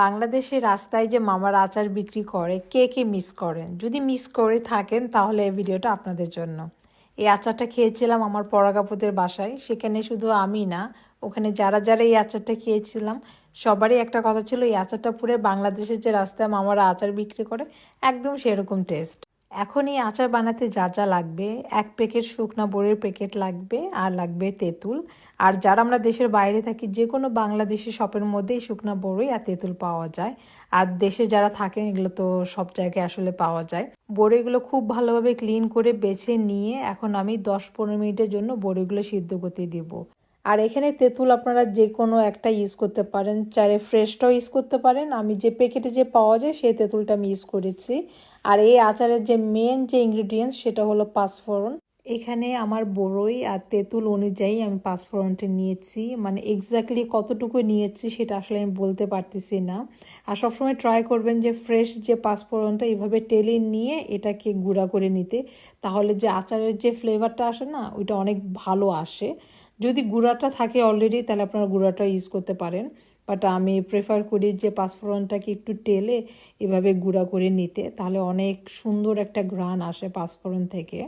বাংলাদেশের রাস্তায় যে মামার আচার বিক্রি করে, কে কে মিস করেন? যদি মিস করে থাকেন, তাহলে এই ভিডিওটা আপনাদের জন্য। এই আচারটা খেয়েছিলাম আমার পরাগাপুদের বাসায়। সেখানে শুধু আমি না, ওখানে যারা যারা এই আচারটা খেয়েছিলাম, সবারই একটা কথা ছিল, এই আচারটা পুরে বাংলাদেশের যে রাস্তায় মামারা আচার বিক্রি করে, একদম সেরকম টেস্ট এখন এই আচার বানাতে যা যা লাগবে, এক প্যাকেট শুকনা বড়ির প্যাকেট লাগবে, আর লাগবে তেঁতুল। আর যারা আমরা দেশের বাইরে থাকি, যে কোনো বাংলাদেশি শপের মধ্যেই শুকনা বড়ই আর তেঁতুল পাওয়া যায়। আর দেশে যারা থাকেন, এগুলো তো সব জায়গায় আসলে পাওয়া যায়। বড়িগুলো খুব ভালোভাবে ক্লিন করে বেছে নিয়ে এখন আমি দশ পনেরো মিনিটের জন্য বড়িগুলো সিদ্ধ করতে দিব। আর এখানে তেঁতুল আপনারা যে কোনো একটা ইউজ করতে পারেন। চাইলে ফ্রেশটাও ইউজ করতে পারেন। আমি যে প্যাকেটে যে পাওয়া যায়, সেই তেঁতুলটা আমি ইউজ করেছি। আর এই আচারের যে মেন যে ইনগ্রিডিয়েন্টস সেটা হলো পাঁচফোড়ন। এখানে আমার বড়ই আর তেঁতুল অনুযায়ী আমি পাঁচফোড়নটা নিয়েছি। মানে এক্স্যাক্টলি কতটুকু নিয়েছি, সেটা আসলে আমি বলতে পারতেছি না। আর সবসময় ট্রাই করবেন যে ফ্রেশ যে পাঁচফোড়নটা এইভাবে টেলে নিয়ে এটাকে গুঁড়া করে নিতে। তাহলে যে আচারের যে ফ্লেভারটা আসে না, ওইটা অনেক ভালো আসে। যদি গুঁড়াটা থাকে অলরেডি তাহলে আপনারা গুঁড়াটা ইউজ করতে পারেন। বাট আমি প্রেফার করি যে পাঁচফোড়নটাকে একটু টেলে এভাবে গুঁড়া করে নিতে, তাহলে অনেক সুন্দর একটা ঘ্রাণ আসে পাঁচফোড়ন থেকে।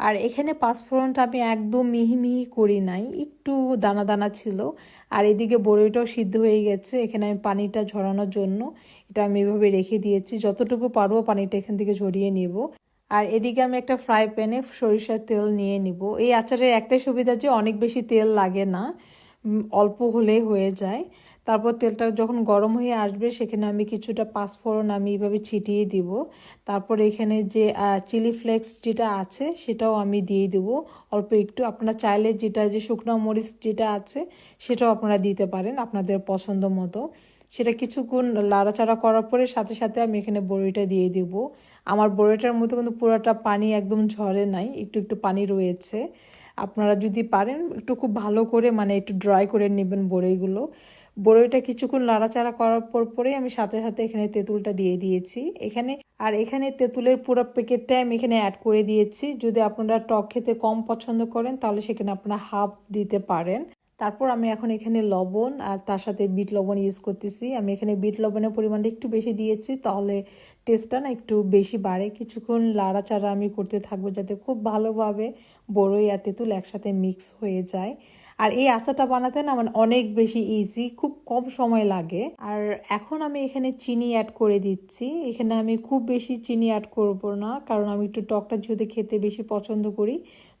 আর এখানে পাঁচফোড়নটা আমি একদম মিহি মিহি করি নাই, একটু দানা দানা ছিল। আর এদিকে বড়ইটাও সিদ্ধ হয়ে গেছে, এখানে আমি পানিটা ঝরানোর জন্য। এটা আমি এভাবে রেখে দিয়েছি, যতটুকু পারব পানিটা এখান থেকে ঝরিয়ে নেব। আর এদিকে আমি একটা ফ্রাই প্যানে সরিষার তেল নিয়ে নিব। এই আচারের একটাই সুবিধা যে অনেক বেশি তেল লাগে না অল্প হলে হয়ে যায়। তারপর তেলটা যখন গরম হয়ে আসবে, সেখানে আমি কিছুটা পাঁচফোড়ন আমি এইভাবে ছিটিয়ে দিব। তারপর এখানে যে চিলি ফ্লেক্স যেটা আছে, সেটাও আমি দিয়ে দেব। অল্প একটু, আপনারা চাইলে যেটা, যে শুকনো মরিচ যেটা আছে, সেটাও আপনারা দিতে পারেন আপনাদের পছন্দ মতো। সেটা কিছুক্ষণ লাড়াচাড়া করার পরে সাথে সাথে আমি এখানে বড়িটা দিয়ে দেব। আমার বড়িটার মধ্যে কিন্তু পুরোটা পানি একদম ঝরে নাই, একটু একটু পানি রয়েছে। আপনারা যদি পারেন, একটু খুব ভালো করে মানে একটু ড্রাই করে নেবেন বড়িগুলো। বড়ইটা কিছুক্ষণ লাড়াচাড়া করার পর পরেই আমি সাথে সাথে এখানে তেঁতুলটা দিয়ে দিয়েছি। এখানে, আর এখানে তেঁতুলের পুরো প্যাকেটটাই আমি এখানে অ্যাড করে দিয়েছি। যদি আপনারা টক খেতে কম পছন্দ করেন, তাহলে সেখানে আপনারা হাফ দিতে পারেন। তারপর আমি এখন এখানে লবণ আর তার সাথে বিট লবণ ইউজ করতেছি। আমি এখানে বিট লবণের পরিমাণটা একটু বেশি দিয়েছি, তাহলে টেস্টটা না একটু বেশি বাড়ে। কিছুক্ষণ লাড়াচাড়া আমি করতে থাকব যাতে খুব ভালোভাবে বড়ই আর তেঁতুল একসাথে মিক্স হয়ে যায়। আর এই আচারটা বানাতে না মানে অনেক বেশি ইজি খুব কম সময় লাগে। আর এখন আমি এখানে চিনি অ্যাড করে দিচ্ছি। এখানে আমি খুব বেশি চিনি অ্যাড করব না, কারণ আমি একটু টকটা যেহেতু খেতে বেশি পছন্দ করি।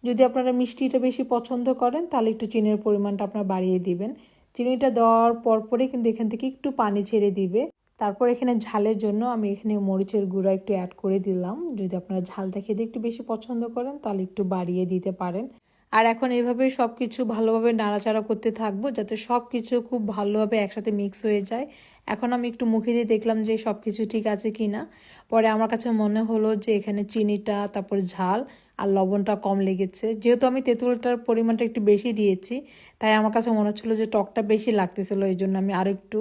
যদি আপনারা মিষ্টিটা বেশি পছন্দ করেন, তাহলে একটু চিনির পরিমাণটা আপনারা বাড়িয়ে দিবেন। চিনিটা দেওয়ার পরপরে কিন্তু এখান থেকে একটু পানি ছেড়ে দিবে। তারপর এখানে ঝালের জন্য আমি এখানে মরিচের গুঁড়া একটু অ্যাড করে দিলাম। যদি আপনারা ঝালটা খেতে একটু বেশি পছন্দ করেন, তাহলে একটু বাড়িয়ে দিতে পারেন। আর এখন এইভাবে সব কিছু ভালোভাবে নাড়াচাড়া করতে থাকব যাতে সব কিছু খুব ভালোভাবে একসাথে মিক্স হয়ে যায়। এখন আমি একটু মুখে দিয়ে দেখলাম যে সব কিছু ঠিক আছে কি না পরে আমার কাছে মনে হলো যে এখানে চিনিটা, তারপর ঝাল আর লবণটা কম লেগেছে। যেহেতু আমি তেঁতুলটার পরিমাণটা একটু বেশি দিয়েছি, তাই আমার কাছে মনে হচ্ছিল যে টকটা বেশি লাগতেছিলো এই জন্য আমি আরও একটু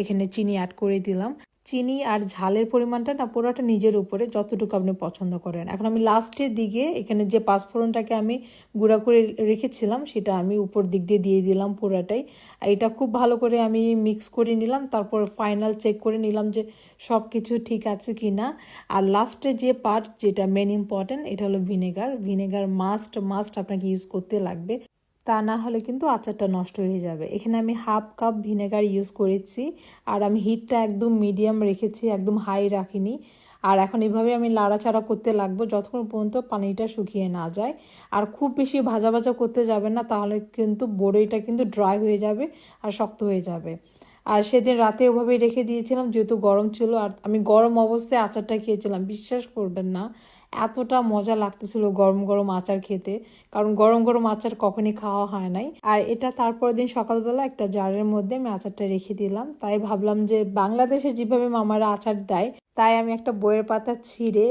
এখানে চিনি অ্যাড করে দিলাম। চিনি আর ঝালের পরিমাণটা না পুরোটা নিজের উপরে যতটুকু আপনি পছন্দ করেন। এখন আমি লাস্টের দিকে এখানে যে পাঁচফোড়নটাকে আমি গুঁড়া করে রেখেছিলাম, সেটা আমি উপর দিক দিয়ে দিয়ে দিলাম পুরাটাই। আর এটা খুব ভালো করে আমি মিক্স করে নিলাম, তারপর ফাইনাল চেক করে নিলাম যে সব কিছু ঠিক আছে কি না আর লাস্টে যে পার্ট যেটা মেন ইম্পর্টেন্ট এটা হলো ভিনেগার ভিনেগার মাস্ট মাস্ট আপনাকে ইউজ করতে লাগবে। তা না হলে কিন্তু আচারটা নষ্ট হয়ে যাবে। এখানে আমি হাফ কাপ ভিনেগার ইউজ করেছি আর আমি হিটটা একদম মিডিয়াম রেখেছি, একদম হাই রাখিনি। আর এখন এভাবে আমি লাড়াচাড়া করতে লাগবো, যতক্ষণ পর্যন্ত পানিটা শুকিয়ে না যায়। আর খুব বেশি ভাজা ভাজা করতে যাবে না, তাহলে কিন্তু বড়ইটা কিন্তু ড্রাই হয়ে যাবে আর শক্ত হয়ে যাবে। আর সেদিন রাতে ওভাবেই রেখে দিয়েছিলাম, যেহেতু গরম ছিল আর আমি গরম অবস্থায় আচারটা খেয়েছিলাম। বিশ্বাস করবেন না এতটা মজা লাগতেছিল গরম গরম আচার খেতে। কারণ গরম গরম আচার কখনই খাওয়া হয় নাই। আর এটা তারপর দিন সকালবেলা একটা জারের মধ্যে আমি আচারটা রেখে দিলাম। তাই ভাবলাম যে বাংলাদেশে যেভাবে মামারা আচার দেয়, তাই আমি একটা বইয়ের পাতা ছিঁড়ে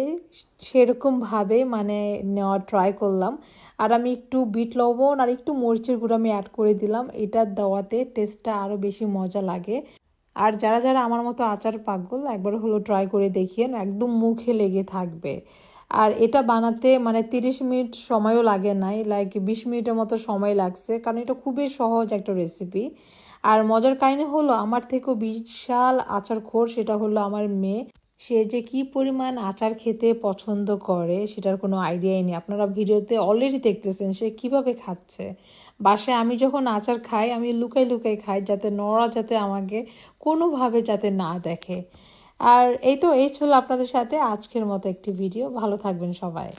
সেরকমভাবে মানে নেওয়া ট্রাই করলাম। আর আমি একটু বিট লবণ আর একটু মরিচের গুঁড়ো আমি অ্যাড করে দিলাম। এটা দেওয়াতে টেস্টটা আরও বেশি মজা লাগে। আর যারা যারা আমার মতো আচার পাগল, একবার হলো ট্রাই করে দেখিয়েন, একদম মুখে লেগে থাকবে। আর এটা বানাতে মানে তিরিশ মিনিট সময়ও লাগে নাই লাইক বিশ মিনিটের মতো সময় লাগছে, কারণ এটা খুবই সহজ একটা রেসিপি আর মজার কাহিনী হলো, আমার থেকেও বিশাল আচার খোর সেটা হলো আমার মেয়ে। সে যে কি পরিমাণ আচার খেতে পছন্দ করে সেটার কোনো আইডিয়াই নেই। আপনারা ভিডিওতে অলরেডি দেখতেছেন সে কীভাবে খাচ্ছে। বাসায় আমি যখন আচার খাই, আমি লুকাই লুকাই খাই যাতে নড়া যাতে আমাকে কোনোভাবে যাতে না দেখে। আর এই তো এই ছিল আপনাদের সাথে আজকের মতো একটি ভিডিও ভালো থাকবেন সবাই।